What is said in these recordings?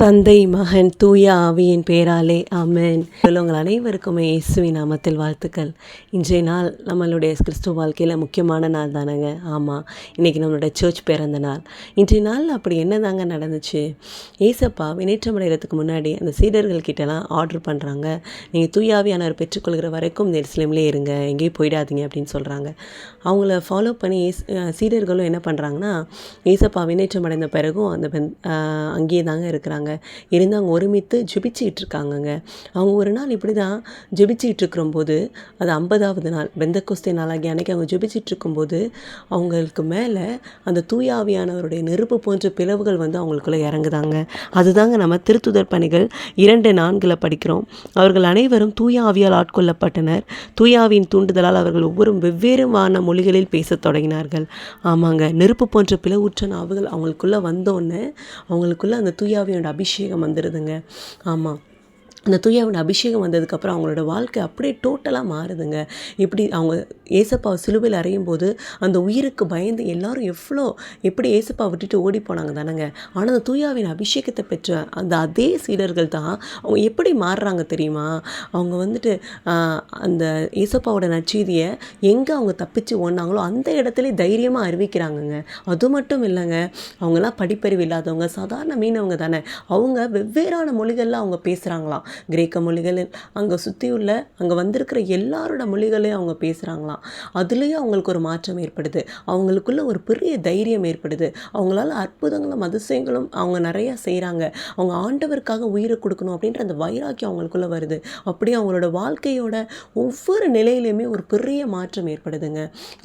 தந்தை மகன் தூய ஆவியின் பேராலே ஆமென். உங்கள் அனைவருக்குமே இயேசுவின் நாமத்தில் வாழ்த்துக்கள். இன்றைய நாள் நம்மளுடைய கிறிஸ்துவ வாழ்க்கையில் முக்கியமான நாள் தானேங்க? ஆமாம் இன்றைக்கி நம்மளோட சர்ச் பிறந்த நாள். இன்றைய நாள் அப்படி என்ன தாங்க நடந்துச்சு? ஏசப்பா வினேற்றமடைகிறதுக்கு முன்னாடி அந்த சீடர்கள் கிட்டலாம் ஆர்டர் பண்ணுறாங்க நீங்கள் தூயாவியானவர் பெற்றுக்கொள்கிற வரைக்கும் இந்த இருங்க. எங்கேயும் போயிடாதீங்க அப்படின்னு சொல்கிறாங்க அவங்கள ஃபாலோ பண்ணி சீடர்களும் என்ன பண்ணுறாங்கன்னா ஏசப்பா வினேற்றமடைந்த பிறகும் அந்த பெண் அங்கேயே தாங்க இருக்கிறாங்க. இருந்து அவங்க ஒருமித்து ஜெபிச்சிக்கிட்டு இருக்காங்கங்க அவங்க ஒரு நாள் இப்படி தான் ஜெபிச்சிக்கிட்டு இருக்கிறம்போது அது ஐம்பதாவது நாள் பெந்த கொஸ்தே நாளாகி அன்னைக்கு அவங்க ஜெபிச்சிட்டு இருக்கும்போது அவங்களுக்கு மேலே அந்த தூயாவியானவருடைய நெருப்பு போன்ற பிளவுகள் வந்து அவங்களுக்குள்ளே இறங்குதாங்க. அதுதாங்க நம்ம திருத்துதர் பணிகள் இரண்டு நான்கில் படிக்கிறோம். அவர்கள் அனைவரும் தூயாவியால் ஆட்கொள்ளப்பட்டனர். தூயாவின் தூண்டுதலால் அவர்கள் ஒவ்வொரு வெவ்வேறுமான மொழிகளில் பேசத் தொடங்கினார்கள். ஆமாங்க நெருப்பு போன்ற பிளவுற்ற நாவுகள் அவங்களுக்குள்ளே வந்தோடனே அவங்களுக்குள்ள அந்த தூயாவியோட அபிஷேகம் வந்துடுதுங்க ஆமாம் அந்த தூயாவின் அபிஷேகம் வந்ததுக்கப்புறம் அவங்களோட வாழ்க்கை அப்படியே டோட்டலாக மாறுதுங்க. இப்படி அவங்க ஏசப்பா சிலுவையில் அறையும் போது அந்த உயிருக்கு பயந்து எல்லாரும் எவ்வளோ எப்படி ஏசப்பா விட்டுட்டு ஓடி போனாங்க தானேங்க. ஆனால் அந்த தூயாவின் அபிஷேகத்தை பெற்ற அந்த அதே சீடர்கள் தான் அவங்க எப்படி மாறுறாங்க தெரியுமா? அவங்க வந்துட்டு அந்த ஏசப்பாவோட நச்சீதியை எங்கே அவங்க தப்பிச்சு ஓடினாங்களோ அந்த இடத்துல தைரியமாக அறிவிக்கிறாங்கங்க. அது மட்டும் இல்லைங்க அவங்கெல்லாம் படிப்பறிவு இல்லாதவங்க சாதாரண மீனவங்க தானே. அவங்க வெவ்வேறான மொழிகளில் அவங்க பேசுகிறாங்களாம் கிரேக்க மொழிகள் அங்கே சுற்றி உள்ள அங்கே வந்திருக்கிற எல்லாரோட மொழிகளையும் அவங்க பேசுகிறாங்களாம் அதுலேயும் அவங்களுக்கு ஒரு மாற்றம் ஏற்படுது. அவங்களுக்குள்ள ஒரு பெரிய தைரியம் ஏற்படுது. அவங்களால அற்புதங்களும் அதிசயங்களும் அவங்க நிறையா செய்கிறாங்க அவங்க ஆண்டவருக்காக உயிரை கொடுக்கணும் அப்படின்ற அந்த வைராக்கியம் அவங்களுக்குள்ள வருது. அப்படியே அவங்களோட வாழ்க்கையோட ஒவ்வொரு நிலையிலையுமே ஒரு பெரிய மாற்றம் ஏற்படுதுங்க.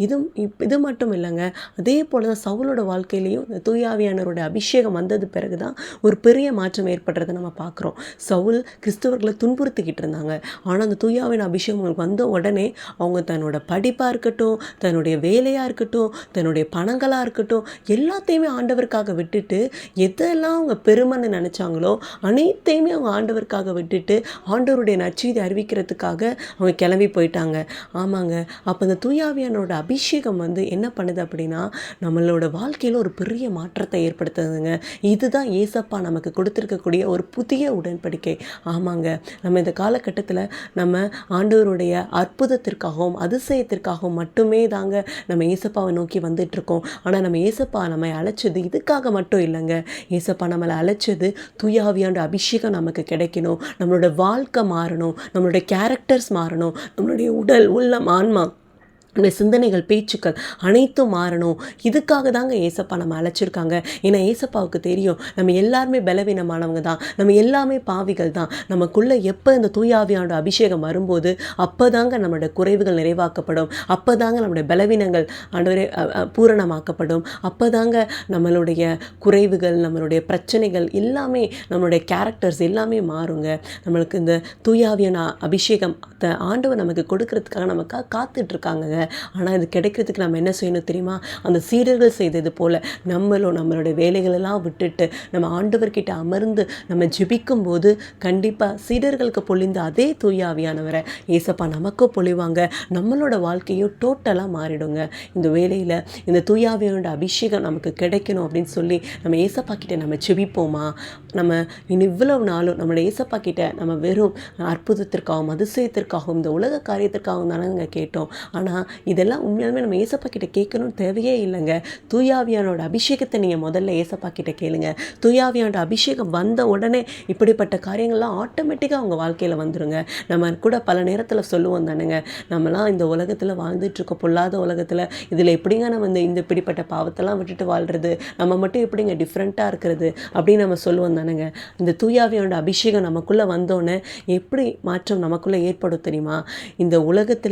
இது இப் இது மட்டும் இல்லைங்க. அதே போல தான் சவுலோட வாழ்க்கையிலையும் இந்த தூயாவியானவரோட அபிஷேகம் வந்தது பிறகு தான் ஒரு பெரிய மாற்றம் ஏற்படுறதை நம்ம பார்க்குறோம். சவுல் கிறிஸ்தவர்களை துன்புறுத்திக்கிட்டு இருந்தாங்க. ஆனால் அந்த தூயாவின் அபிஷேகம் அவங்களுக்கு வந்த உடனே அவங்க தன்னோட படிப்பாக இருக்கட்டும் தன்னுடைய வேலையாக இருக்கட்டும் தன்னுடைய பணங்களாக இருக்கட்டும் எல்லாத்தையுமே ஆண்டவருக்காக விட்டுட்டு எதெல்லாம் அவங்க பெருமைன்னு நினச்சாங்களோ அனைத்தையுமே அவங்க ஆண்டவருக்காக விட்டுட்டு ஆண்டவருடைய நற்செய்தி அறிவிக்கிறதுக்காக அவங்க கிளம்பி போயிட்டாங்க. ஆமாங்க. அப்போ இந்த தூயாவியானோட அபிஷேகம் வந்து என்ன பண்ணுது அப்படின்னா நம்மளோட வாழ்க்கையில் ஒரு பெரிய மாற்றத்தை ஏற்படுத்துதுங்க. இதுதான் ஏசப்பா நமக்கு கொடுத்துருக்கக்கூடிய ஒரு புதிய உடன்படிக்கை. ஆமாங்க. நம்ம இந்த காலகட்டத்தில் நம்ம ஆண்டவருடைய அற்புதத்திற்காகவும் அதிசயத்திற்காகவும் மட்டுமே தாங்க நம்ம ஏசப்பாவை நோக்கி வந்துட்டுருக்கோம் ஆனால் நம்ம ஏசப்பா நம்மை அழைச்சது இதுக்காக மட்டும் இல்லைங்க. ஏசப்பா நம்மளை அழைச்சது தூயாவியாண்ட அபிஷேகம் நமக்கு கிடைக்கணும். நம்மளோட வாழ்க்கை மாறணும். நம்மளோட கேரக்டர்ஸ் மாறணும். நம்மளுடைய உடல் உள்ளம் ஆன்மா நம்முடைய சிந்தனைகள் பேச்சுக்கள் அனைத்தும் மாறணும். இதுக்காக தாங்க ஏசப்பா நம்ம அழைச்சிருக்காங்க. ஏன்னா ஏசப்பாவுக்கு தெரியும் நம்ம எல்லாருமே பலவீனமானவங்க தான். நம்ம எல்லாமே பாவிகள் தான். நமக்குள்ளே எப்போ இந்த தூயாவியானோட அபிஷேகம் வரும்போது அப்போ தாங்க நம்மளோட குறைவுகள் நிறைவாக்கப்படும். அப்போ தாங்க நம்மளுடைய பலவீனங்கள் ஆண்டவரே பூரணமாக்கப்படும். அப்போ தாங்க நம்மளுடைய குறைவுகள் நம்மளுடைய பிரச்சனைகள் எல்லாமே நம்மளுடைய கேரக்டர்ஸ் எல்லாமே மாறுங்க. நம்மளுக்கு இந்த தூயாவியான அபிஷேகம் ஆண்டவர் நமக்கு கொடுக்கறதுக்காக நமக்காக காத்துட்ருக்காங்க ஆனால் இது கிடைக்கிறதுக்கு நம்ம என்ன செய்யணும் தெரியுமா? அந்த சீடர்கள் செய்தது போல் நம்மளும் நம்மளுடைய வேலைகளெல்லாம் விட்டுட்டு நம்ம ஆண்டவர்கிட்ட அமர்ந்து நம்ம ஜிபிக்கும் போது கண்டிப்பாக சீடர்களுக்கு பொழிந்த அதே தூயாவியானவரை ஏசப்பா நமக்கும் பொழிவாங்க. நம்மளோட வாழ்க்கையும் டோட்டலாக மாறிடுங்க. இந்த வேலையில் இந்த தூயாவியோட அபிஷேகம் நமக்கு கிடைக்கணும் அப்படின்னு சொல்லி நம்ம ஏசப்பா கிட்ட நம்ம ஜெபிப்போமா? நம்ம இனி இவ்வளவு நாளும் நம்மளோட ஏசப்பா கிட்ட நம்ம வெறும் அற்புதத்திற்காகவும் அதிசயத்திற்காகவும் இந்த உலக காரியத்திற்காகவும் தானே கேட்டோம். ஆனால் இதெல்லாம் உண்மையாலுமே நம்ம ஏசப்பா கிட்ட கேட்கணும்னு தேவையே இல்லைங்க. தூயாவியானோட அபிஷேகத்தை நீங்கள் முதல்ல ஏசப்பா கிட்ட கேளுங்க. தூயாவியானோட அபிஷேகம் வந்த உடனே இப்படிப்பட்ட காரியங்கள்லாம் ஆட்டோமேட்டிக்காக அவங்க வாழ்க்கையில் வந்துருங்க. நம்ம கூட பல நேரத்தில் சொல்லுவோம் தானுங்க. நம்மலாம் இந்த உலகத்தில் வாழ்ந்துட்டுருக்க பொல்லாத உலகத்தில் இதில் எப்படிங்க நம்ம இந்த இந்த இப்படிப்பட்ட பாவத்தெல்லாம் விட்டுட்டு வாழ்கிறது நம்ம மட்டும் எப்படிங்க டிஃப்ரெண்ட்டாக இருக்கிறது? அப்படின்னு நம்ம சொல்லுவோம் தானுங்க. இந்த தூயாவியோட அபிஷேகம் நமக்குள்ளே வந்தோன்னே எப்படி மாற்றம் நமக்குள்ளே ஏற்படும் தெரியுமா? இந்த உலகத்தில்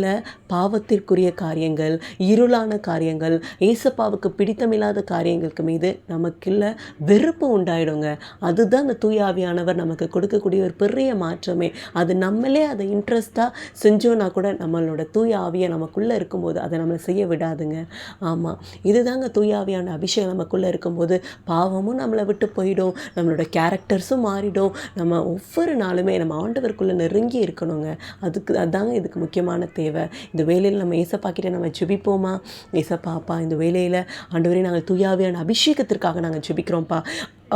பாவத்திற்குரிய காரியங்கள் இருளான காரியங்கள் ஏசப்பாவுக்கு பிடித்தமில்லாத காரியங்களுக்கு மீது நமக்குள்ள வெறுப்பு உண்டாயிடுங்க. அதுதான் அந்த தூயாவியானவர் நமக்கு கொடுக்கக்கூடிய ஒரு பெரிய மாற்றமே. அது நம்மளே அதை இன்ட்ரெஸ்டாக செஞ்சோன்னா கூட நம்மளோட தூய ஆவியை நமக்குள்ளே இருக்கும்போது அதை நம்மளை செய்ய விடாதுங்க. ஆமாம் இதுதாங்க தூய ஆவியான அபிஷேகம் நமக்குள்ளே இருக்கும்போது பாவமும் நம்மளை விட்டு போயிடும் நம்மளோட கேரக்டர்ஸும் மாறிடும். நம்ம ஒவ்வொரு நாளுமே நம்ம ஆண்டவருக்குள்ளே நெருங்கி இருக்கணுங்க. அதுக்கு அதாங்க இதுக்கு முக்கியமான தேவை. இந்த வேலையில் நம்ம ஏசப்ப கிட்ட நம்ம ஜெபிப்போமா? ஏசப்பாப்பா இந்த வேலையில் ஆண்டவரே நாங்கள் தூயாவியான அபிஷேகத்திற்காக நாங்கள் ஜெபிக்கிறோம்ப்பா.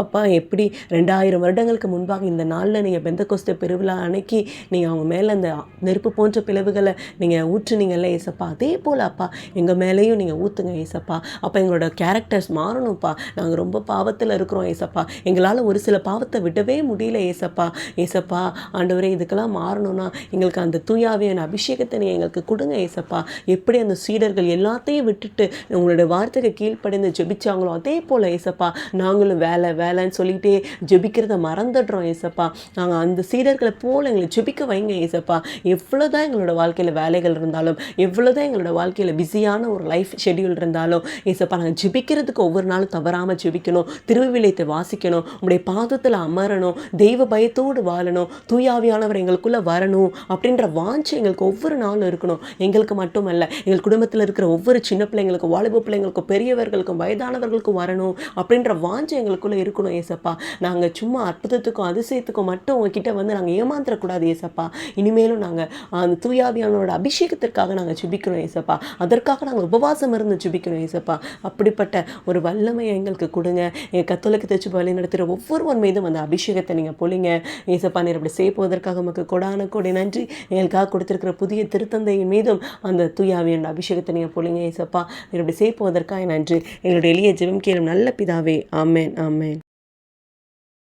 அப்பா எப்படி ரெண்டாயிரம் வருடங்களுக்கு முன்பாக இந்த நாளில் நீங்கள் பெந்த கொஸ்த பெருவிழா அன்னைக்கு நீங்கள் அவங்க மேலே அந்த நெருப்பு போன்ற பிளவுகளை நீங்கள் ஊற்றுனீங்கல்ல ஏசப்பா? அதே போல் அப்பா எங்கள் மேலேயும் நீங்கள் ஊற்றுங்க ஏசப்பா. அப்போ எங்களோட கேரக்டர்ஸ் மாறணும்ப்பா. நாங்கள் ரொம்ப பாவத்தில் இருக்கிறோம் ஏசப்பா. எங்களால் ஒரு சில பாவத்தை விடவே முடியல ஏசப்பா. ஏசப்பா ஆண்டவரே இதுக்கெல்லாம் மாறணும்னா எங்களுக்கு அந்த தூயாவியான அபிஷேகத்தை நீ எங்களுக்கு கொடுங்க ஏசப்பா. எப்படி அந்த சீடர்கள் எல்லாத்தையும் விட்டுட்டு உங்களோட வார்த்தைக்கு கீழ்ப்படைந்து ஜெபிச்சாங்களோ அதே போல் ஏசப்பா நாங்களும் வேலை வேலைன்னு சொல்லிகிட்டே ஜெபிக்கிறத மறந்துடுறோம் ஏசப்பா. நாங்கள் அந்த சீடர்களை போல் எங்களை ஜெபிக்க வைங்க ஏசப்பா. எவ்வளோ தான் எங்களோட வாழ்க்கையில் வேலைகள் இருந்தாலும் எவ்வளோ தான் எங்களோட வாழ்க்கையில் பிஸியான ஒரு லைஃப் ஷெட்யூல் இருந்தாலும் ஏசப்பா நாங்கள் ஜெபிக்கிறதுக்கு ஒவ்வொரு நாளும் தவறாமல் ஜெபிக்கணும் திருவிவிலியத்தை வாசிக்கணும் உங்களுடைய பாதத்தில் அமரணும் தெய்வ பயத்தோடு வாழணும் தூயாவியானவர் எங்களுக்குள்ளே வரணும் அப்படின்ற வாஞ்சி எங்களுக்கு ஒவ்வொரு நாளும் இருக்கணும். எங்களுக்கு மட்டுமல்ல எங்கள் குடும்பத்தில் இருக்கிற ஒவ்வொரு சின்ன பிள்ளைங்களுக்கும் வாலிப பிள்ளைங்களுக்கும் பெரியவர்களுக்கும் வயதானவர்களுக்கும் வரணும் அப்படின்ற வாஞ்சி எங்களுக்குள்ளே இருக்கும் இருக்கணும் ஏசப்பா. நாங்கள் சும்மா அற்புதத்துக்கும் அதிசயத்துக்கும் மட்டும் உங்ககிட்ட வந்து நாங்கள் ஏமாந்துடக்கூடாது ஏசப்பா. இனிமேலும் நாங்கள் அந்த தூயாவியானோட அபிஷேகத்திற்காக நாங்கள் சுபிக்கிறோம் ஏசப்பா. அதற்காக நாங்கள் உபவாசம் இருந்து சுபிக்கிறோம் ஏசப்பா. அப்படிப்பட்ட ஒரு வல்லமையை எங்களுக்கு கொடுங்க. என் கத்தோலிக்க தச்சு வழி நடத்துகிற ஒவ்வொருவர் மீதும் அந்த அபிஷேகத்தை நீங்கள் பொழிங்க. ஏசப்பா நீர் அப்படி செய்ய போவதற்காக நமக்கு கொடான கொடை நன்றி. எங்களுக்காக கொடுத்துருக்கிற புதிய திருத்தந்தையின் மீதும் அந்த தூயாவியோட அபிஷேகத்தை நீங்கள் பொழிங்க ஏசப்பா. நீர் அப்படி செய்ய போவதற்காக நன்றி. எங்களுடைய எளிய ஜெபம் கேளும் நல்ல பிதாவே. ஆமேன் ஆமேன்.